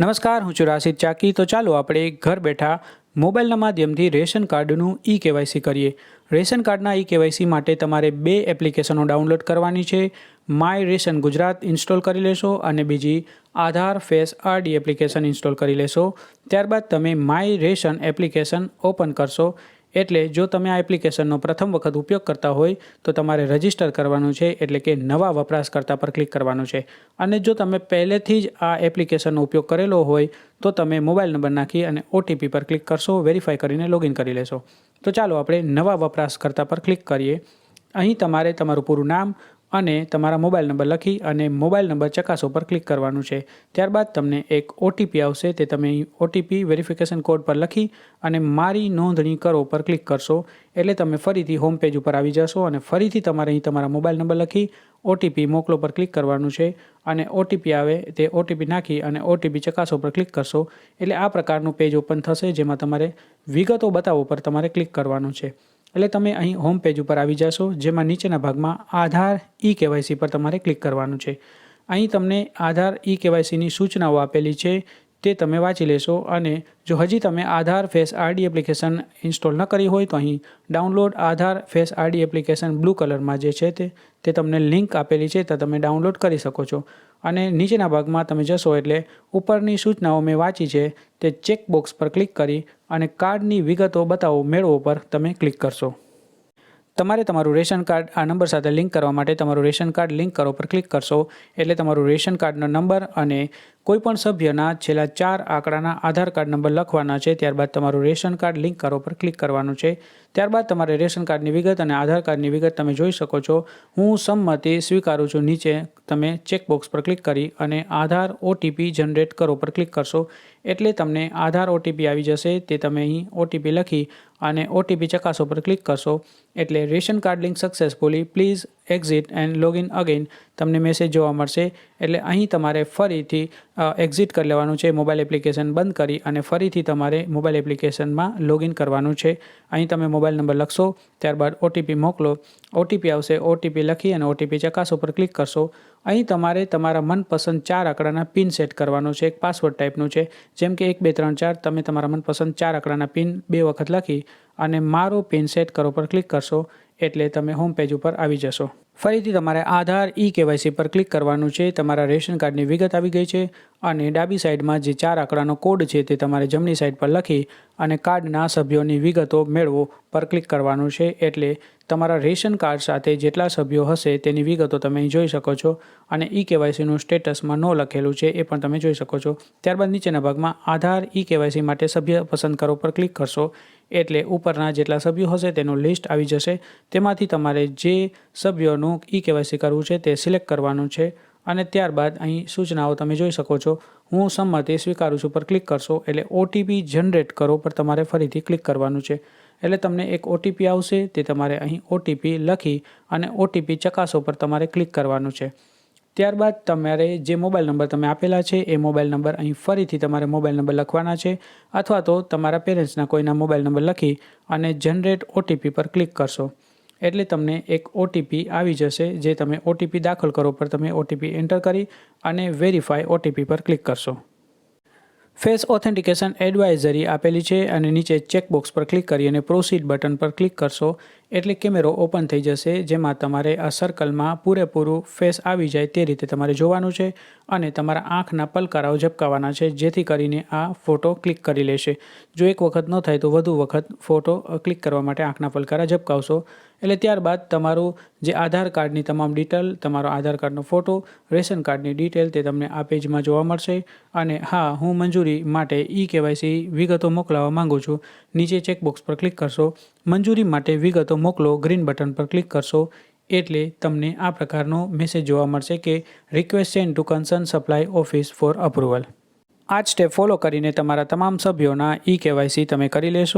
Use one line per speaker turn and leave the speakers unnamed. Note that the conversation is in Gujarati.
નમસ્કાર, હું છું ચાકી. તો ચાલો આપણે ઘર બેઠા મોબાઈલના માધ્યમથી રેશન કાર્ડનું ઈ કેવાયસી કરીએ. રેશન કાર્ડના ઈ કેવાયસી માટે તમારે બે એપ્લિકેશનો ડાઉનલોડ કરવાની છે. માય રેશન ગુજરાત ઇન્સ્ટોલ કરી લેશો અને બીજી Aadhaar, face, R D application install કરી લેશો. ત્યારબાદ તમે માય રેશન એપ્લિકેશન ઓપન કરશો. એટલે જો તમે આ એપ્લિકેશનનો પ્રથમ વખત ઉપયોગ કરતા હોય તો તમારે રજિસ્ટર કરવાનું છે, એટલે કે નવા વપરાશકર્તા પર ક્લિક કરવાનું છે. અને જો તમે પહેલેથી જ આ એપ્લિકેશનનો ઉપયોગ કરેલો હોય, તો તમે મોબાઈલ નંબર નાખી અને ઓટીપી પર ક્લિક કરશો, વેરીફાઈ કરીને લોગિન કરી લેશો. તો ચાલો આપણે નવા વપરાશકર્તા પર ક્લિક કરીએ. અહીં તમારે તમારું પૂરું નામ અને તમારા મોબાઈલ નંબર લખી અને મોબાઈલ નંબર ચકાસો પર ક્લિક કરવાનું છે. ત્યારબાદ તમને એક ઓટીપી આવશે, તે તમે ઓટીપી વેરિફિકેશન કોડ પર લખી અને મારી નોંધણી કરો પર ક્લિક કરશો. એટલે તમે ફરીથી હોમ પેજ ઉપર આવી જશો અને ફરીથી તમારે અહીં તમારા મોબાઈલ નંબર લખી ઓટીપી મોકલો પર ક્લિક કરવાનું છે. અને ઓટીપી આવે, તે ઓટીપી નાખી અને ઓટીપી ચકાસો પર ક્લિક કરશો. એટલે આ પ્રકારનું પેજ ઓપન થશે, જેમાં તમારે વિગતો બતાવો પર તમારે ક્લિક કરવાનું છે. એટલે તમે અહીં હોમ પેજ ઉપર આવી જશો, જેમાં નીચેના ભાગમાં આધાર ઈ કેવાયસી પર તમારે ક્લિક કરવાનું છે. અહીં તમને આધાર ઈ કેવાયસીની સૂચનાઓ આપેલી છે, તે તમે વાંચી લેશો અને જો હજી તમે Aadhaar face R D application install ન કરી હોય તો અહીં download Aadhaar face R D application blue કલરમાં જે છે તે તે તમને લિંક આપેલી છે તો તમે ડાઉનલોડ કરી શકો છો. અને નીચેના ભાગમાં તમે જશો એટલે ઉપરની સૂચનાઓ મેં વાંચી છે, તે ચેકબોક્સ પર ક્લિક કરી અને કાર્ડની વિગતો બતાવો મેળવો પર તમે ક્લિક કરશો. તમારે તમારું રેશન કાર્ડ આ નંબર સાથે લિંક કરવા માટે તમારું રેશન કાર્ડ લિંક કરો પર ક્લિક કરશો. એટલે તમારું રેશન કાર્ડનો નંબર અને કોઈપણ સભ્યના છેલ્લા ચાર આંકડાના આધાર કાર્ડ નંબર લખવાના છે. ત્યારબાદ તમારું રેશન કાર્ડ લિંક કરો પર ક્લિક કરવાનું છે. ત્યારબાદ તમારે રેશન કાર્ડની વિગત અને આધાર કાર્ડની વિગત તમે જોઈ શકો છો. હું સંમતિ સ્વીકારું છું. નીચે તમે ચેકબોક્સ પર ક્લિક કરી અને આધાર ઓટીપી જનરેટ કરો પર ક્લિક કરશો. એટલે તમને આધાર ઓટીપી આવી જશે. તે તમે અહીં ઓટીપી લખી અને ઓટીપી ચકાસો પર ક્લિક કરશો. એટલે ration card link successfully. Please exit and login again તમને મેસેજ જોવા મળશે. એટલે અહીં તમારે ફરીથી એક્ઝિટ કરી લેવાનું છે મોબાઈલ એપ્લિકેશન બંધ કરી અને ફરીથી તમારે મોબાઈલ એપ્લિકેશનમાં લોગિન કરવાનું છે. અહીં તમે મોબાઈલ નંબર લખશો, ત્યારબાદ ઓટીપી મોકલો. ઓટીપી આવશે ઓટીપી લખી અને ઓટીપી ચકાસ ઉપર ક્લિક કરશો. અહીં તમારે તમારા મનપસંદ ચાર આંકડાના પિન સેટ કરવાનો છે, એક પાસવર્ડ ટાઈપનું છે. જેમ કે એક, બે, ત્રણ, ચાર, તમે તમારા મનપસંદ ચાર આંકડાના પિન બે વખત લખી અને મારો પિન સેટ કરો પર ક્લિક કરશો. એટલે તમે હોમ પેજ ઉપર આવી જશો. ફરીથી તમારે આધાર ઈ કેવાયસી પર ક્લિક કરવાનું છે. તમારા રેશન કાર્ડની વિગત આવી ગઈ છે અને ડાબી સાઈડમાં જે ચાર આંકડાનો કોડ છે તે તમારે જમણી સાઈડ પર લખી અને કાર્ડના સભ્યોની વિગતો મેળવો પર ક્લિક કરવાનું છે. એટલે તમારા રેશન કાર્ડ સાથે જેટલા સભ્યો હશે તેની વિગતો તમે જોઈ શકો છો અને ઈ કેવાયસીનું સ્ટેટસમાં નો લખેલું છે એ પણ તમે જોઈ શકો છો. ત્યારબાદ નીચેના ભાગમાં આધાર ઈ કેવાયસી માટે સભ્ય પસંદ કરો પર ક્લિક કરશો. એટલે ઉપરના જેટલા સભ્યો હશે તેનું લિસ્ટ આવી જશે. તેમાંથી તમારે જે સભ્યોનું ઈ કેવાયસી કરવું છે, તે સિલેક્ટ કરવાનું છે અને ત્યારબાદ અહીં સૂચનાઓ તમે જોઈ શકો છો. હું સંમતિ સ્વીકારું છું, પર ક્લિક કરશો એટલે ઓટીપી જનરેટ કરો, પર તમારે ફરીથી ક્લિક કરવાનું છે. એટલે તમને એક ઓટીપી આવશે, તે તમારે અહીં ઓટીપી લખી અને ઓટીપી ચકાસો, પર તમારે ક્લિક કરવાનું છે. ત્યારબાદ તમારે જે મોબાઈલ નંબર તમે આપેલા છે, એ મોબાઈલ નંબર અહીં ફરીથી તમારે મોબાઈલ નંબર લખવાના છે, અથવા તો તમારા પેરેન્ટ્સના કોઈના મોબાઈલ નંબર લખી અને જનરેટ ઓટીપી પર ક્લિક કરશો. એટલે તમને એક ઓટીપી આવી જશે જે તમે ઓટીપી દાખલ કરો પર તમે ઓટીપી એન્ટર કરી અને વેરીફાઈ ઓટીપી પર ક્લિક કરશો. ફેસ ઓથેન્ટિકેશન એડવાઇઝરી આપેલી છે અને નીચે ચેકબોક્સ પર ક્લિક કરી અને પ્રોસીડ બટન પર ક્લિક કરશો. એટલે કેમેરો ઓપન થઈ જશે, જેમાં તમારે આ સર્કલમાં પૂરેપૂરું ફેસ આવી જાય તે રીતે તમારે જોવાનું છે અને તમારા આંખના પલકારાઓ ઝબકાવવાના છે, જેથી કરીને આ ફોટો ક્લિક કરી લેશે. જો એક વખત ન થાય તો વધુ વખત ફોટો ક્લિક કરવા માટે આંખના પલકારા ઝપકાવશો. એટલે ત્યારબાદ તમારું જે આધાર કાર્ડની તમામ ડિટેલ તમારો આધાર કાર્ડનો ફોટો રેશન કાર્ડની ડિટેલ તે તમને આ પેજમાં જોવા મળશે. અને હા, હું મંજૂરી માટે ઈ કેવાયસી વિગતો મોકલાવવા માંગુ છું. નીચે ચેકબોક્સ પર ક્લિક કરશો. મંજૂરી માટે વિગતો મોકલો ગ્રીન બટન પર ક્લિક કરશો એટલે તમને આ પ્રકારનો મેસેજ જોવા મળશે કે request send to concern supply office for approval આ જ સ્ટેપ ફોલો કરીને તમારા તમામ સભ્યોના ઈ કેવાયસી તમે કરી લેશો